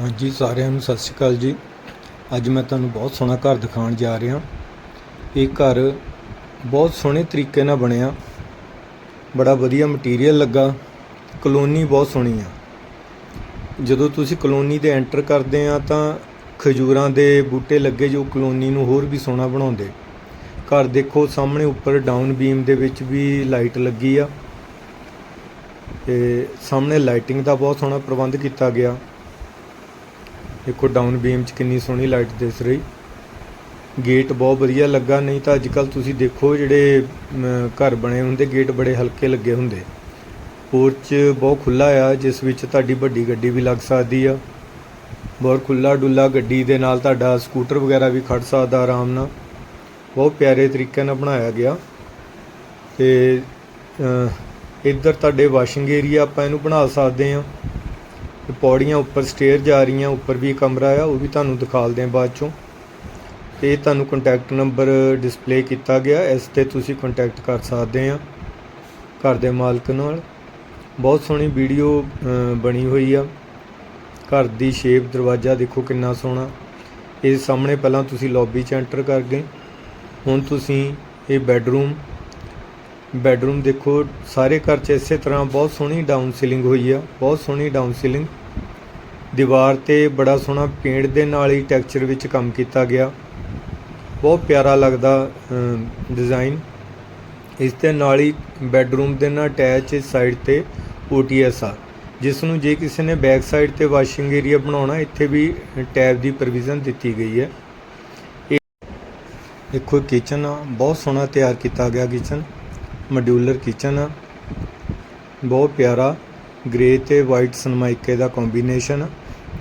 ਹਾਂਜੀ, ਸਾਰਿਆਂ ਨੂੰ ਸਤਿ ਸ਼੍ਰੀ ਅਕਾਲ ਜੀ। ਅੱਜ ਮੈਂ ਤੁਹਾਨੂੰ ਬਹੁਤ ਸੋਹਣਾ ਘਰ ਦਿਖਾਉਣ ਜਾ ਰਿਹਾ। ਇਹ ਘਰ ਬਹੁਤ ਸੋਹਣੇ ਤਰੀਕੇ ਨਾਲ ਬਣਿਆ। ਬੜਾ ਵਧੀਆ ਮਟੀਰੀਅਲ ਲੱਗਾ। ਕਲੋਨੀ ਬਹੁਤ ਸੋਹਣੀ ਆ। ਜਦੋਂ ਤੁਸੀਂ ਕਲੋਨੀ ਦੇ ਐਂਟਰ ਕਰਦੇ ਆ ਤਾਂ ਖਜੂਰਾਂ ਦੇ ਬੂਟੇ ਲੱਗੇ ਜੋ ਕਲੋਨੀ ਨੂੰ ਹੋਰ ਵੀ ਸੋਹਣਾ ਬਣਾਉਂਦੇ। ਘਰ ਦੇਖੋ, ਸਾਹਮਣੇ ਉੱਪਰ ਡਾਊਨ ਬੀਮ ਦੇ ਵਿੱਚ ਵੀ ਲਾਈਟ ਲੱਗੀ ਆ। ਤੇ ਸਾਹਮਣੇ ਲਾਈਟਿੰਗ ਦਾ ਬਹੁਤ ਸੋਹਣਾ ਪ੍ਰਬੰਧ ਕੀਤਾ ਗਿਆ। ਦੇਖੋ ਡਾਊਨ ਬੀਮ 'ਚ ਕਿੰਨੀ ਸੋਹਣੀ ਲਾਈਟ ਦਿਸ ਰਹੀ। ਗੇਟ ਬਹੁਤ ਵਧੀਆ ਲੱਗਾ, ਨਹੀਂ ਤਾਂ ਅੱਜਕੱਲ ਤੁਸੀਂ ਦੇਖੋ ਜਿਹੜੇ ਘਰ ਬਣੇ ਹੁੰਦੇ ਗੇਟ ਬੜੇ ਹਲਕੇ ਲੱਗੇ ਹੁੰਦੇ। ਪੋਰਚ ਬਹੁਤ ਖੁੱਲਾ ਆ, ਜਿਸ ਵਿੱਚ ਤੁਹਾਡੀ ਵੱਡੀ ਗੱਡੀ ਵੀ ਲੱਗ ਸਕਦੀ ਆ। ਬਹੁਤ ਖੁੱਲਾ ਡੁੱਲਾ ਗੱਡੀ ਦੇ ਨਾਲ ਤੁਹਾਡਾ ਸਕੂਟਰ ਵਗੈਰਾ ਵੀ ਖੜ ਸਕਦਾ ਆਰਾਮ ਨਾਲ। ਬਹੁਤ ਪਿਆਰੇ ਤਰੀਕੇ ਨਾਲ ਬਣਾਇਆ ਗਿਆ। ਤੇ ਇੱਧਰ ਤੁਹਾਡੇ ਵਾਸ਼ਿੰਗ ਏਰੀਆ ਆਪਾਂ ਇਹਨੂੰ ਬਣਾ ਸਕਦੇ ਆ ਤੇ ਪੌੜੀਆਂ ਉੱਪਰ ਸਟੇਅਰ ਜਾ ਰਹੀਆਂ, ਉੱਪਰ ਵੀ ਕਮਰਾ ਆ, ਉਹ ਵੀ ਤੁਹਾਨੂੰ ਦਿਖਾਲਦੇ ਆ ਬਾਅਦ ਚੋਂ। ਤੇ ਇਹ ਤੁਹਾਨੂੰ ਕੰਟੈਕਟ ਨੰਬਰ ਡਿਸਪਲੇ ਕੀਤਾ ਗਿਆ, ਇਸ ਤੇ ਤੁਸੀਂ ਕੰਟੈਕਟ ਕਰ ਸਕਦੇ ਆ ਘਰ ਦੇ ਮਾਲਕ ਨਾਲ। ਬਹੁਤ ਸੋਹਣੀ ਵੀਡੀਓ ਬਣੀ ਹੋਈ ਆ। ਘਰ ਦੀ ਸ਼ੇਪ ਦਰਵਾਜ਼ਾ ਦੇਖੋ ਕਿੰਨਾ ਸੋਹਣਾ। ਇਹ ਸਾਹਮਣੇ ਪਹਿਲਾਂ ਤੁਸੀਂ ਲੌਬੀ 'ਚ ਐਂਟਰ ਕਰ ਗਏ। ਹੁਣ ਤੁਸੀਂ ਇਹ ਬੈੱਡਰੂਮ ਬੈੱਡਰੂਮ ਦੇਖੋ, ਸਾਰੇ ਘਰ 'ਚ ਇਸੇ ਤਰ੍ਹਾਂ ਬਹੁਤ ਸੋਹਣੀ ਡਾਊਨ ਸੀਲਿੰਗ ਹੋਈ ਆ, ਬਹੁਤ ਸੋਹਣੀ ਡਾਊਨ ਸੀਲਿੰਗ ਦੀਵਾਰ ਤੇ ਬੜਾ ਸੋਹਣਾ ਪੇਂਟ ਦੇ ਨਾਲ ਹੀ ਟੈਕਸਚਰ ਵਿੱਚ ਕੰਮ ਕੀਤਾ ਗਿਆ। ਬਹੁਤ ਪਿਆਰਾ ਲੱਗਦਾ ਡਿਜ਼ਾਈਨ ਇਸ ਦੇ ਨਾਲ ਹੀ ਬੈੱਡਰੂਮ ਦੇ ਨਾਲ ਅਟੈਚ ਸਾਈਡ ਤੇ OTS ਆ। ਜਿਸ ਨੂੰ ਜੇ ਕਿਸੇ ਨੇ ਬੈਕ ਸਾਈਡ ਤੇ ਵਾਸ਼ਿੰਗ ਏਰੀਆ ਬਣਾਉਣਾ, ਇੱਥੇ ਵੀ ਟੈਬ ਦੀ ਪ੍ਰੋਵੀਜ਼ਨ ਦਿੱਤੀ ਗਈ ਹੈ। ਇਹ ਦੇਖੋ ਕਿਚਨ ਆ, ਬਹੁਤ ਸੋਹਣਾ ਤਿਆਰ ਕੀਤਾ ਗਿਆ ਕਿਚਨ ਮੋਡਿਊਲਰ ਕਿਚਨ ਆ। ਬਹੁਤ ਪਿਆਰਾ। ਗ੍ਰੇ ਤੇ ਵਾਈਟ ਸਨਮਾਈਕੇ ਦਾ ਕੰਬੀਨੇਸ਼ਨ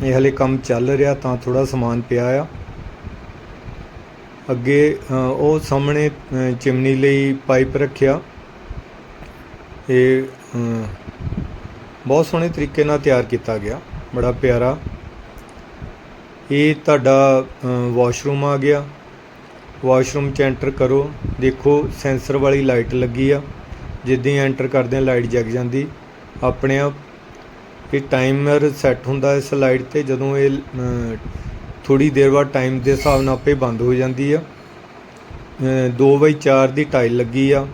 ਇਹ ਹਲੇ ਕੰਮ ਚੱਲ ਰਿਹਾ, ਤਾਂ ਥੋੜਾ ਸਮਾਨ ਪਿਆ ਆ। ਅੱਗੇ ਉਹ ਸਾਹਮਣੇ ਚਿਮਨੀ ਲਈ ਪਾਈਪ ਰੱਖਿਆ। ਇਹ ਬਹੁਤ ਸੋਹਣੇ ਤਰੀਕੇ ਨਾਲ ਤਿਆਰ ਕੀਤਾ ਗਿਆ। ਬੜਾ ਪਿਆਰਾ। ਇਹ ਤੁਹਾਡਾ ਵਾਸ਼ਰੂਮ ਆ ਗਿਆ। ਵਾਸ਼ਰੂਮ ਚ ਐਂਟਰ ਕਰੋ। ਦੇਖੋ ਸੈਂਸਰ ਵਾਲੀ ਲਾਈਟ ਲੱਗੀ ਆ। ਜਿੱਦਾਂ ਹੀ ਐਂਟਰ ਕਰਦੇ ਆ ਲਾਈਟ ਜਗ ਜਾਂਦੀ। ਆਪਣੇ ਆਪ ਇਹ ਟਾਈਮਰ ਸੈੱਟ ਹੁੰਦਾ ਹੈ ਸਲਾਈਡ ਤੇ, ਜਦੋਂ ਇਹ ਥੋੜੀ ਦੇਰ ਬਾਅਦ ਟਾਈਮ ਦੇ ਹਿਸਾਬ ਨਾਲ ਆਪੇ ਬੰਦ ਹੋ ਜਾਂਦੀ ਆ। 2x4 ਦੀ ਟਾਈਲ ਲੱਗੀ ਆ।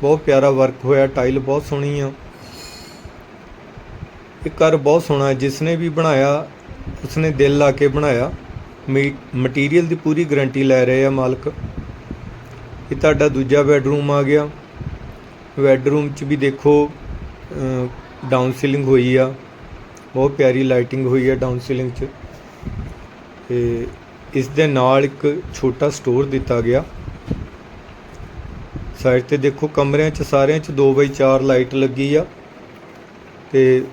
ਬਹੁਤ ਪਿਆਰਾ ਵਰਕ ਹੋਇਆ, ਟਾਈਲ ਬਹੁਤ ਸੋਹਣੀ ਆ। ਇਹ ਘਰ ਬਹੁਤ ਸੋਹਣਾ, ਜਿਸ ਨੇ ਵੀ ਬਣਾਇਆ ਉਸਨੇ ਦਿਲ ਲਾ ਕੇ ਬਣਾਇਆ। ਮਟੀਰੀਅਲ ਦੀ ਪੂਰੀ ਗਾਰੰਟੀ ਲੈ ਰਹੇ ਆ ਮਾਲਕ। ਇਹ ਤੁਹਾਡਾ ਦੂਜਾ ਬੈੱਡਰੂਮ ਆ ਗਿਆ। ਬੈੱਡਰੂਮ 'ਚ ਵੀ ਦੇਖੋ ਡਾਊਨ ਸੀਲਿੰਗ ਹੋਈ ਆ। ਬਹੁਤ ਪਿਆਰੀ ਲਾਈਟਿੰਗ ਹੋਈ ਆ ਡਾਊਨ ਸੀਲਿੰਗ 'ਚ। ਤੇ ਇਸ ਦੇ ਨਾਲ ਇੱਕ ਛੋਟਾ ਸਟੋਰ ਦਿੱਤਾ ਗਿਆ। ਸਾਈਡ ਤੇ ਦੇਖੋ ਕਮਰਿਆਂ 'ਚ, ਸਾਰਿਆਂ 'ਚ 2x4 ਲਾਈਟ ਲੱਗੀ ਆ। ਤੇ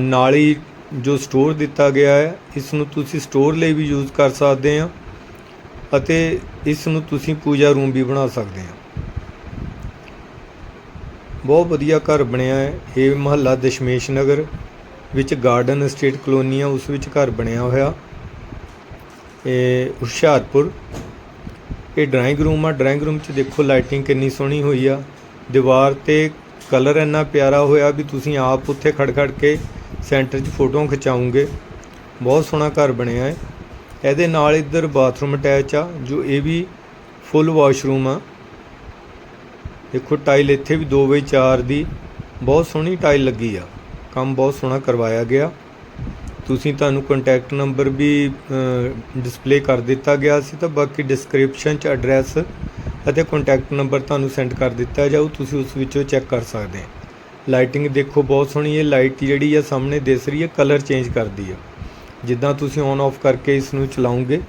ਨਾਲ ਹੀ ਜੋ ਸਟੋਰ ਦਿੱਤਾ ਗਿਆ ਹੈ, ਇਸ ਨੂੰ ਤੁਸੀਂ ਸਟੋਰ ਲਈ ਵੀ ਯੂਜ਼ ਕਰ ਸਕਦੇ ਆ। ਅਤੇ ਇਸ ਨੂੰ ਤੁਸੀਂ ਪੂਜਾ ਰੂਮ ਵੀ ਬਣਾ ਸਕਦੇ ਆ। ਬਹੁਤ ਵਧੀਆ ਘਰ ਬਣਿਆ ਹੈ। ਇਹ ਮਹੱਲਾ ਦਸ਼ਮੇਸ਼ ਨਗਰ ਵਿੱਚ ਗਾਰਡਨ ਐਸਟੇਟ ਕਲੋਨੀ ਆ, ਉਸ ਵਿੱਚ ਘਰ ਬਣਿਆ ਹੋਇਆ। ਇਹ ਹੁਸ਼ਿਆਰਪੁਰ। ਇਹ ਡਰਾਇੰਗ ਰੂਮ ਆ। ਡਰਾਇੰਗ ਰੂਮ 'ਚ ਦੇਖੋ ਲਾਈਟਿੰਗ ਕਿੰਨੀ ਸੋਹਣੀ ਹੋਈ ਆ। ਦੀਵਾਰ ਤੇ ਕਲਰ ਇੰਨਾ ਪਿਆਰਾ ਹੋਇਆ ਵੀ ਤੁਸੀਂ ਆਪ ਉੱਥੇ ਖੜ ਖੜ ਕੇ ਸੈਂਟਰ 'ਚ ਫੋਟੋਆਂ ਖਿਚਾਉਂਗੇ ਬਹੁਤ ਸੋਹਣਾ ਘਰ ਬਣਿਆ ਹੈ। ਇਹਦੇ ਨਾਲ ਇੱਧਰ ਬਾਥਰੂਮ ਅਟੈਚ ਆ, ਜੋ ਇਹ ਵੀ ਫੁੱਲ ਵਾਸ਼ਰੂਮ ਆ। ਦੇਖੋ ਟਾਈਲ ਇੱਥੇ ਵੀ 2x4 ਦੀ ਬਹੁਤ ਸੋਹਣੀ ਟਾਈਲ ਲੱਗੀ ਆ। ਕੰਮ ਬਹੁਤ ਸੋਹਣਾ ਕਰਵਾਇਆ ਗਿਆ। ਤੁਸੀਂ ਤੁਹਾਨੂੰ ਕੰਟੈਕਟ ਨੰਬਰ ਵੀ ਡਿਸਪਲੇ ਕਰ ਦਿੱਤਾ ਗਿਆ ਸੀ, ਤਾਂ ਬਾਕੀ ਡਿਸਕ੍ਰਿਪਸ਼ਨ 'ਚ ਐਡਰੈਸ ਅਤੇ ਕੰਟੈਕਟ ਨੰਬਰ ਤੁਹਾਨੂੰ ਸੈਂਡ ਕਰ ਦਿੱਤਾ ਜਾਊ, ਤੁਸੀਂ ਉਸ ਵਿੱਚੋਂ ਚੈੱਕ ਕਰ ਸਕਦੇ ਹੋ ਲਾਈਟਿੰਗ ਦੇਖੋ, ਬਹੁਤ ਸੋਹਣੀ ਹੈ। ਲਾਈਟ ਜਿਹੜੀ ਆ, ਸਾਹਮਣੇ ਦਿਸ ਰਹੀ ਹੈ ਕਲਰ ਚੇਂਜ ਕਰਦੀ ਆ। ਜਿੱਦਾਂ ਤੁਸੀਂ ਔਨ ਆਫ ਕਰਕੇ ਇਸ ਨੂੰ ਚਲਾਉਂਗੇ,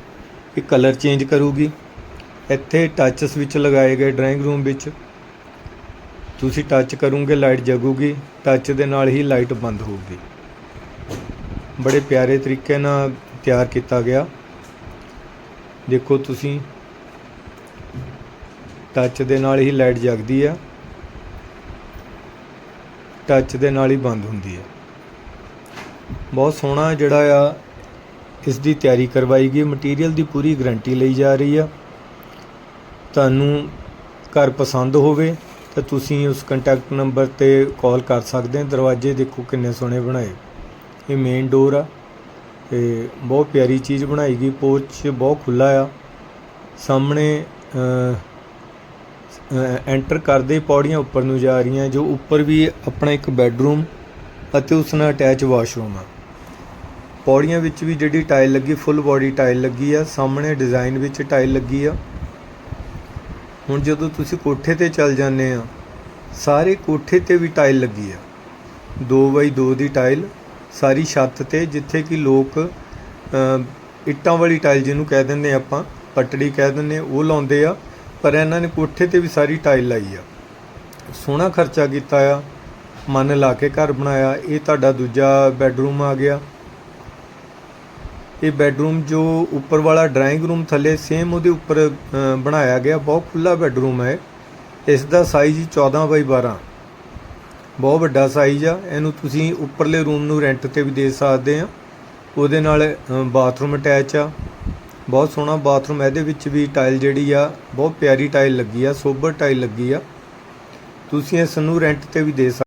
ਇਹ ਕਲਰ ਚੇਂਜ ਕਰੂਗੀ। ਇੱਥੇ ਟੱਚ ਸਵਿਚ ਲਗਾਏ ਗਏ ਡਰਾਇੰਗ ਰੂਮ ਵਿੱਚ। ਤੁਸੀਂ ਟੱਚ ਕਰੋਗੇ ਲਾਈਟ ਜਗੂਗੀ ਟੱਚ ਦੇ ਨਾਲ ਹੀ ਲਾਈਟ ਬੰਦ ਹੋਊਗੀ। ਬੜੇ ਪਿਆਰੇ ਤਰੀਕੇ ਨਾਲ ਤਿਆਰ ਕੀਤਾ ਗਿਆ। ਦੇਖੋ ਤੁਸੀਂ ਟੱਚ ਦੇ ਨਾਲ ਹੀ ਲਾਈਟ ਜਗਦੀ ਆ ਟੱਚ ਦੇ ਨਾਲ ਹੀ ਬੰਦ ਹੁੰਦੀ ਹੈ। ਬਹੁਤ ਸੋਹਣਾ ਜਿਹੜਾ ਆ ਇਸ ਦੀ ਤਿਆਰੀ ਕਰਵਾਈ ਗਈ। ਮਟੀਰੀਅਲ ਦੀ ਪੂਰੀ ਗਾਰੰਟੀ ਲਈ ਜਾ ਰਹੀ ਆ। ਤੁਹਾਨੂੰ ਘਰ ਪਸੰਦ ਹੋਵੇ ਤਾਂ ਤੁਸੀਂ ਉਸ ਕੰਟੈਕਟ ਨੰਬਰ ਤੇ ਕਾਲ ਕਰ ਸਕਦੇ ਹੋ। ਦਰਵਾਜ਼ੇ ਦੇਖੋ ਕਿੰਨੇ ਸੋਹਣੇ ਬਣਾਏ। ਇਹ ਮੇਨ ਡੋਰ ਆ ਤੇ ਬਹੁਤ ਪਿਆਰੀ ਚੀਜ਼ ਬਣਾਈ ਗਈ। ਪੋਰਚ ਬਹੁਤ ਖੁੱਲਾ ਆ। ਸਾਹਮਣੇ ਐਂਟਰ ਕਰਦੇ ਪੌੜੀਆਂ ਉੱਪਰ ਨੂੰ ਜਾ ਰਹੀਆਂ। ਜੋ ਉੱਪਰ ਵੀ ਆਪਣਾ ਇੱਕ ਬੈੱਡਰੂਮ ਅਤੇ ਉਸ ਨਾਲ ਅਟੈਚ ਵਾਸ਼ਰੂਮ ਆ। ਪੌੜੀਆਂ ਵਿੱਚ ਵੀ ਜਿਹੜੀ ਟਾਈਲ ਲੱਗੀ ਫੁੱਲ ਬੋਡੀ ਟਾਈਲ ਲੱਗੀ ਆ। ਸਾਹਮਣੇ ਡਿਜ਼ਾਈਨ ਵਿੱਚ ਟਾਈਲ ਲੱਗੀ ਆ। ਹੁਣ ਜਦੋਂ ਤੁਸੀਂ ਕੋਠੇ ਤੇ ਚੱਲ ਜਾਂਦੇ ਆ, ਸਾਰੇ ਕੋਠੇ ਤੇ ਵੀ ਟਾਈਲ ਲੱਗੀ ਆ। 2x2 ਦੀ ਟਾਈਲ ਸਾਰੀ ਛੱਤ ਤੇ, ਜਿੱਥੇ ਕਿ ਲੋਕ ਇੱਟਾਂ ਵਾਲੀ ਟਾਈਲ ਜਿਹਨੂੰ ਕਹਿ ਦਿੰਦੇ ਆਪਾਂ, ਪਟੜੀ ਕਹਿ ਦਿੰਦੇ ਉਹ ਲਾਉਂਦੇ ਆ, ਪਰ ਇਹਨਾਂ ਨੇ ਕੋਠੇ ਤੇ ਵੀ ਸਾਰੀ ਟਾਈਲ ਲਾਈ ਆ। ਸੋਹਣਾ ਖਰਚਾ ਕੀਤਾ ਆ, ਮਨ ਲਾ ਕੇ ਘਰ ਬਣਾਇਆ, ਇਹ ਤੁਹਾਡਾ ਦੂਜਾ ਬੈੱਡਰੂਮ ਆ ਗਿਆ। ਇਹ ਬੈੱਡਰੂਮ ਜੋ ਉੱਪਰ ਵਾਲਾ ਡਰਾਇੰਗ ਰੂਮ ਥੱਲੇ ਸੇਮ ਉਹਦੇ ਉੱਪਰ ਬਣਾਇਆ ਗਿਆ, ਬਹੁਤ ਖੁੱਲਾ ਬੈੱਡਰੂਮ ਹੈ ਇਸ ਦਾ ਸਾਈਜ਼ 14 ਬਾਈ 12 ਬਹੁਤ ਵੱਡਾ ਸਾਈਜ਼ ਆ, ਇਹਨੂੰ ਤੁਸੀਂ ਉੱਪਰਲੇ ਰੂਮ ਨੂੰ ਰੈਂਟ ਤੇ ਵੀ ਦੇ ਸਕਦੇ ਆ। ਉਹਦੇ ਨਾਲ ਬਾਥਰੂਮ ਅਟੈਚ ਆ। ਬਹੁਤ ਸੋਹਣਾ ਬਾਥਰੂਮ ਇਹਦੇ ਵਿੱਚ ਵੀ ਟਾਈਲ ਜਿਹੜੀ ਆ, ਬਹੁਤ ਪਿਆਰੀ ਟਾਈਲ ਲੱਗੀ ਆ, ਸੋਬਰ ਟਾਈਲ ਲੱਗੀ ਆ। ਤੁਸੀਂ ਇਸ ਨੂੰ ਰੈਂਟ ਤੇ ਵੀ ਦੇ ਸਕਦੇ